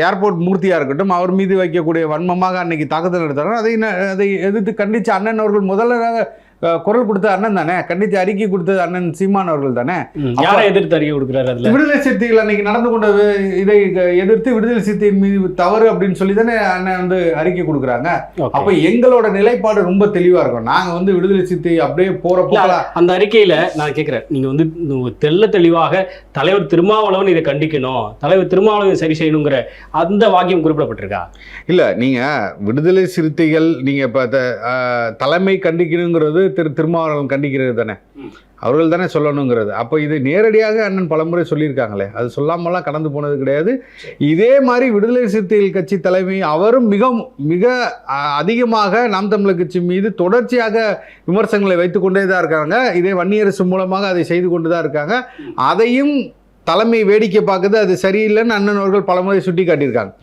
Airport மூர்த்தியாக இருக்கட்டும் அவர் மீது வைக்கக்கூடிய வன்மமாக அன்னைக்கு தாக்குதல் நடத்தாரோ அதை அதை எதிர்த்து கண்டித்து அண்ணன் அவர்கள் முதல்ல குரல் கொடுத்த அண்ணன் தானே? கண்டித்து அறிக்கை கொடுத்தது அண்ணன் சீமான் அவர்கள் தானே? யாரை எதிர்த்து அறிக்கை கொடுக்குறாரு அதுல? விடுதலை சிறுத்தைகள் அன்னைக்கு நடந்து கொண்ட வி- இதை எதிர்த்து விடுதலை சிறுத்தையின் மீது தவறு அப்படின்னு சொல்லி தானே அண்ணன் வந்து அறிக்கை கொடுக்குறாங்க. அப்ப எங்களோட நிலைப்பாடு ரொம்ப தெளிவா இருக்கும். நாங்க வந்து விடுதலை சிறுத்தை அப்படியே போக்கலா? அந்த அறிக்கையில நான் கேட்கிறேன் நீங்க வந்து தெள்ள தெளிவாக தலைவர் திருமாவளவன் இதை கண்டிக்கணும் தலைவர் திருமாவளவன் சரி செய்யணுங்கிற அந்த வாக்கியம் குறிப்பிடப்பட்டிருக்கா? இல்ல நீங்க விடுதலை சிறுத்தைகள் நீங்க இப்ப தலைமை கண்டிக்கணுங்கிறது திரு திருமாவளவன் கண்டிக்கிறது தானே. அவர்கள் தானே சொல்லணுங்கிறது. அப்போ இது நேரடியாக அண்ணன் பலமுறை சொல்லியிருக்காங்களே. அது சொல்லாமலாம் கடந்து போனது கிடையாது. இதே மாதிரி விடுதலை சிறுத்தைகள் கட்சி தலைமை அவரும் மிக மிக அதிகமாக நாம் தமிழர் கட்சி மீது தொடர்ச்சியாக விமர்சனங்களை வைத்து கொண்டே தான் இருக்காங்க. இதே வன்னியரசு மூலமாக அதை செய்து கொண்டு தான் இருக்காங்க. அதையும் தலைமை வேடிக்கை பார்க்குது. அது சரியில்லைன்னு அண்ணன் அவர்கள் பலமுறை சுட்டி காட்டியிருக்காங்க